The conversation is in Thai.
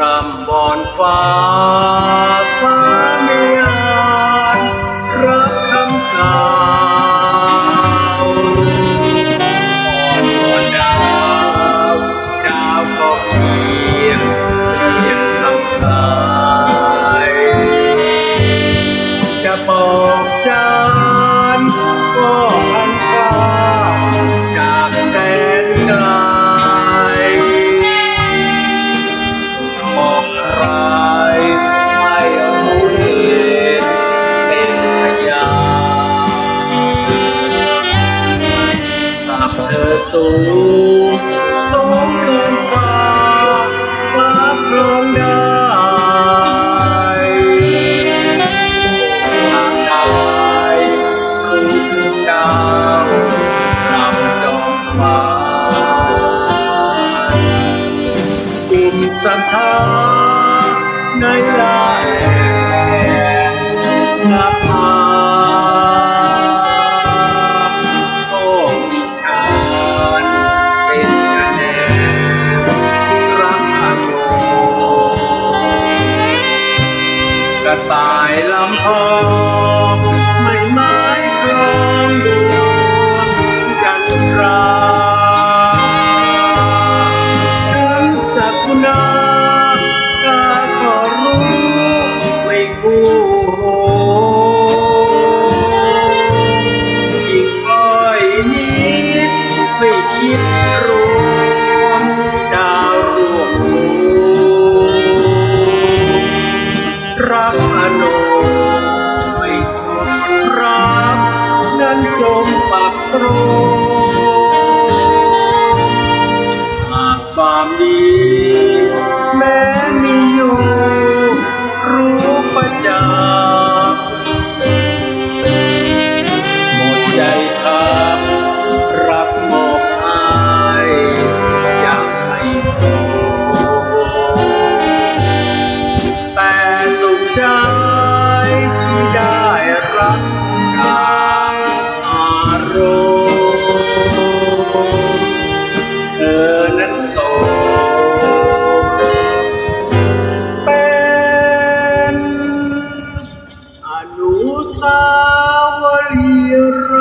รำบอนฟ้า สูงสูงเกินฟ้ารับรองได้ทางใดคือดาวรับดอกฟ้าจิตศรัทาในลาแลำพองไม่ไม้ครองดวงกันคราถึงสักกุณากาก็รู้ไม่กู้ จมปักตรงหากความดีแม้มีอยู่ รู้ประจักษ์หมดใจทำรักมอบให้อยากให้โสแต่สุขใจที่ได้รัก 无沙我一人。